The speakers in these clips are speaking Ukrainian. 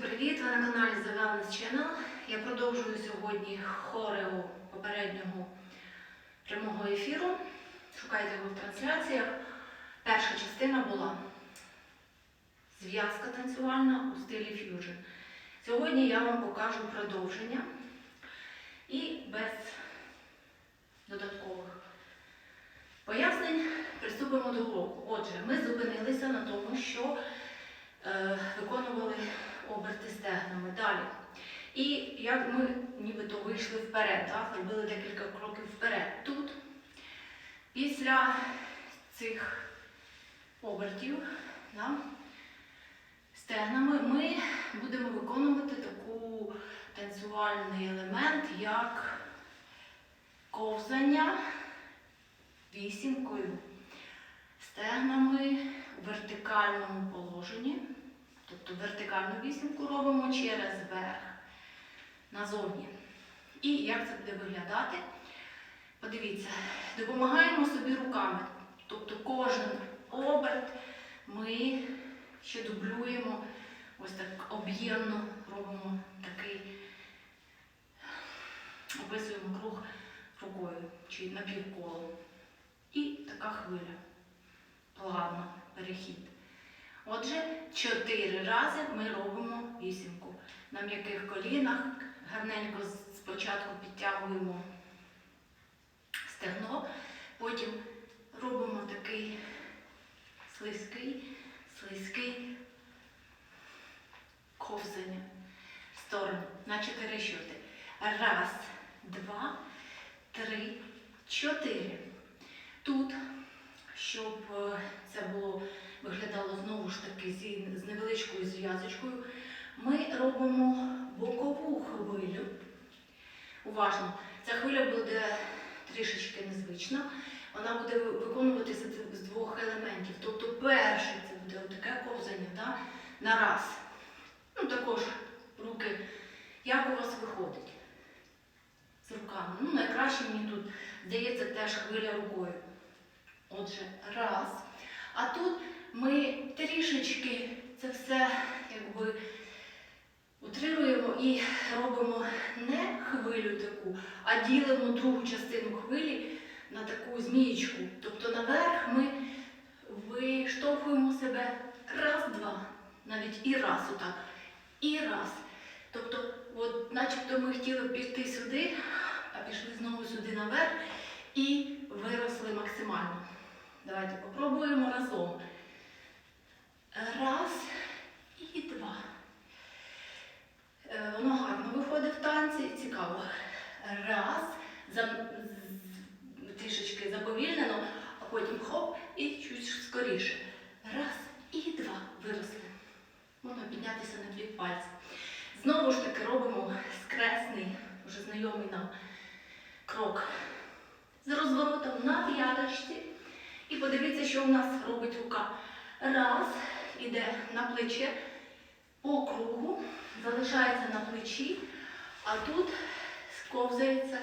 привіт! Ви на каналі The Wellness Channel. Я продовжую сьогодні хорео попереднього прямого ефіру. Шукайте його в трансляціях. Перша частина була зв'язка танцювальна у стилі ф'южн. Сьогодні я вам покажу продовження і без додаткових пояснень приступимо до уроку. Отже, ми зупинилися на тому, що е, виконували оберти стегнами далі. І як ми нібито вийшли вперед, так, зробили декілька кроків вперед. Тут, після цих обертів да, стегнами, ми будемо виконувати таку танцювальний елемент, як ковзання вісімкою стегнами у вертикальному положенні. Тобто вертикальну вісімку робимо через верх назовні. І як це буде виглядати? Подивіться, допомагаємо собі руками. Тобто кожен оберт ми ще дублюємо, ось так об'ємно робимо такий, описуємо круг рукою чи напівколо. І така хвиля. Плавно перехід. Отже, чотири рази ми робимо вісімку. На м'яких колінах гарненько спочатку підтягуємо стегно, потім робимо такий слизький, слизький ковзання в сторону на чотири щоти. Раз, два, три, чотири. Тут, щоб е, це було виглядало знову ж таки з невеличкою зв'язочкою, ми робимо бокову хвилю. Уважно, ця хвиля буде трішечки незвична. Вона буде виконуватися з- двох елементів. Тобто перший це буде таке ковзання да, на раз. Ну, також руки, як у вас виходить з руками. Ну, найкраще мені тут здається теж хвиля рукою. Отже, раз. А тут трішечки це все якби утрируємо і робимо не хвилю таку, а ділимо другу частину хвилі на таку змієчку. Тобто наверх ми виштовхуємо себе раз-два, навіть і раз отак, і раз. Тобто, от, начебто ми хотіли піти сюди, а пішли знову сюди наверх і виросли максимально. Давайте попробуємо разом. Раз і два. Е, Воно гарно виходить в танці, цікаво. Раз, за, трішечки заповільнено, а потім хоп і чуть скоріше. Раз і два виросли. Можна піднятися на дві пальці. Знову ж таки робимо скресний, вже знайомий нам крок з розворотом на п'яточці. І подивіться, що у нас робить рука. Раз, іде на плече по кругу, залишається на плечі, а тут сковзається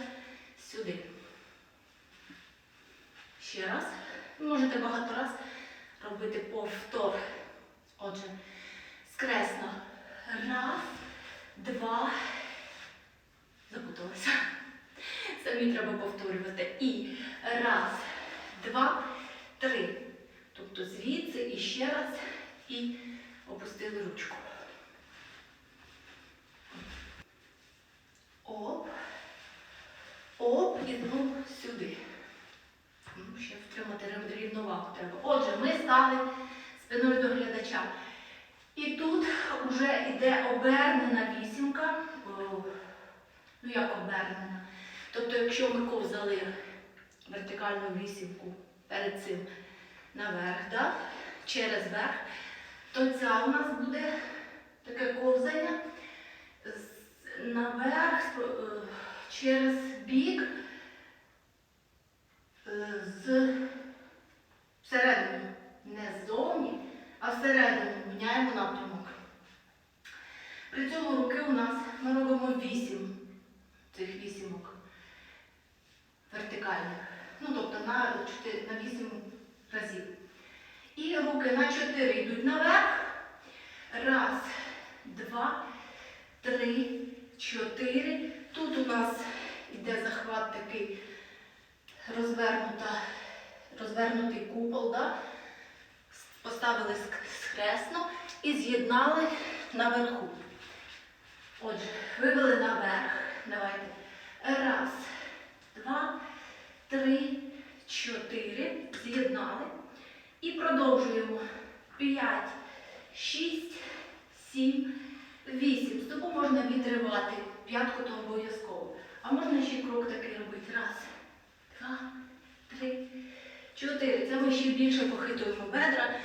сюди. Ще раз. Можете багато раз робити повтор. Отже, скресно. Раз, два. Запуталася. Самі треба повторювати. І раз, два, три. Тобто звідси і ще раз і опустили ручку. Оп. Оп, і знову сюди. Ну, ще втримати рів- рівновагу треба. Отже, ми стали спиною до глядача. І тут вже йде обернена вісімка. Ну, як обернена? Тобто, якщо ми ковзали вертикальну вісімку перед цим наверх, да? через верх, то ця у нас буде таке ковзання наверх е, через бік е, з всередину. Не ззовні, а всередину міняємо напрямок. При цьому руки у нас ми робимо вісім цих вісімок вертикальних. Ну, тобто на, вісім разів. І руки на чотири йдуть наверх. Раз, два, три, чотири. Тут у нас йде захват такий розвернута, розвернутий купол. Да? Поставили схресно і з'єднали наверху. Отже, вивели наверх. Давайте. Раз, два, три, чотири. З'єднали. І продовжуємо. П'ять, шість, сім, вісім. Стопу можна відривати. П'ятку то обов'язково. А можна ще крок такий робити. Раз, два, три, чотири. Це ми ще більше похитуємо бедра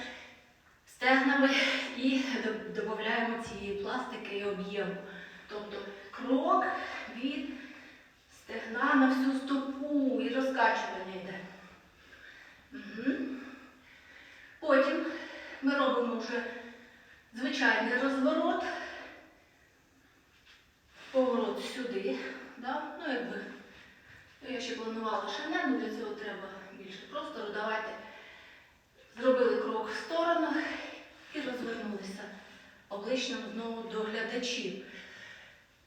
стегнами і додаємо цієї пластики і об'єму. Тобто крок від стегна на всю стопу і розкачування йде. Угу. Потім ми робимо вже звичайний розворот, поворот сюди. Да? Ну, якби, ну, я ще планувала шане, але для цього треба більше простору. Давайте зробили крок в сторону і розвернулися обличчям знову до глядачів.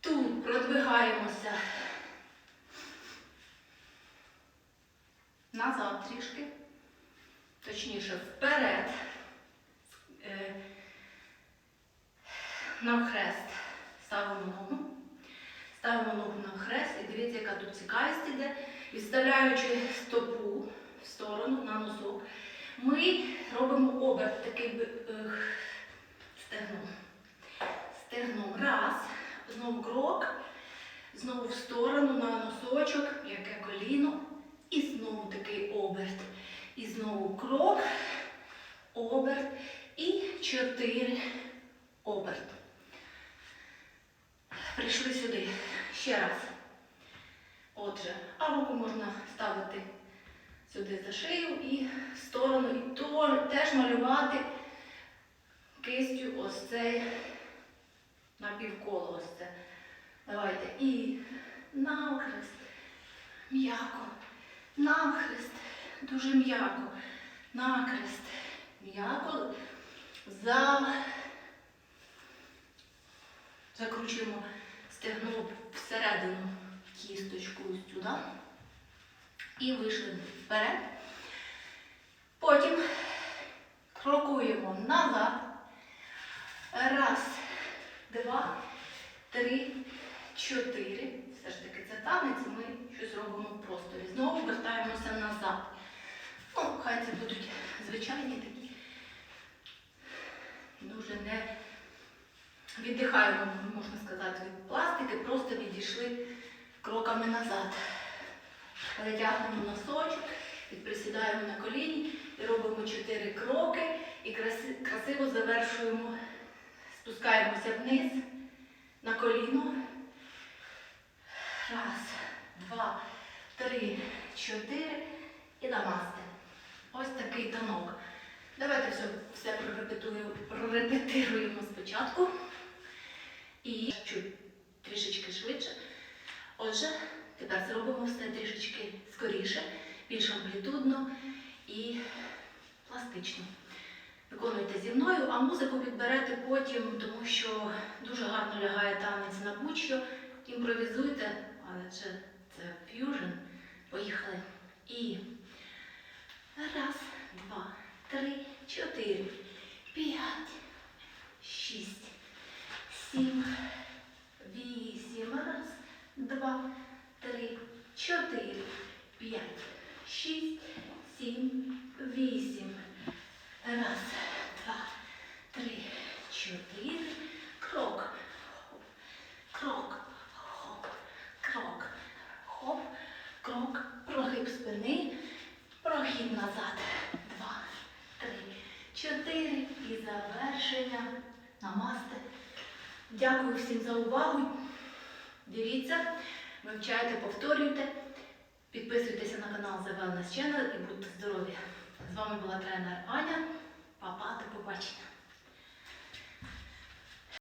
Тут продвигаємося назад трішки, точніше вперед, е, навхрест ставимо ногу. Ставимо ногу навхрест і дивіться, яка тут цікавість іде. Відставляючи стопу в сторону на носок, ми робимо оберт такий е, стегном. Стегном. Раз. Знову крок. Знову в сторону на носочок, яке коліно. І знову такий оберт. І знову крок, оберт. І чотири оберт. Прийшли сюди. Ще раз. Отже, руку можна ставити сюди за шию і в сторону, і теж малювати кистю ось цей напівколо ось це. Давайте. І навхрест. М'яко. Навхрест. Дуже м'яко. Накрест. М'яко. За... Закручуємо стегно всередину кісточку сюди. І вийшли вперед. Потім крокуємо назад. Раз, два, три, чотири. Все ж таки це танець, ми щось робимо в просторі. Знову вертаємося назад. Ну, хай це будуть звичайні такі. Дуже не віддихаємо, можна сказати, від пластики, просто відійшли кроками назад. Перетягнемо носочок, підприсідаємо на коліні і робимо чотири кроки і красиво завершуємо, спускаємося вниз на коліно. Раз, два, три, чотири і намасте. Ось такий танок. Давайте все, все прорепетую- прорепетируємо спочатку. І чуть трішечки швидше. Отже, тепер зробимо все трішечки скоріше, більш амплітудно і пластично. Виконуйте зі мною, а музику підберете потім, тому що дуже гарно лягає танець на будь-що. Імпровізуйте, але це, ф'южн. Поїхали. І раз, два, три, чотири, п'ять, шість, сім, вісім. Раз, два, три, чотири, п'ять, шість, сім, вісім. Раз, два, три, чотири. Крок. Хоп. Крок. Хоп. Крок. Хоп. Крок. Прогиб спини. Прохід назад. Два, три, чотири. І завершення. Намасте. Дякую всім за увагу. Дивіться, вивчайте, повторюйте. Підписуйтеся на канал The Wellness Channel і будьте здорові. З вами була тренер Аня. Па-па, до побачення.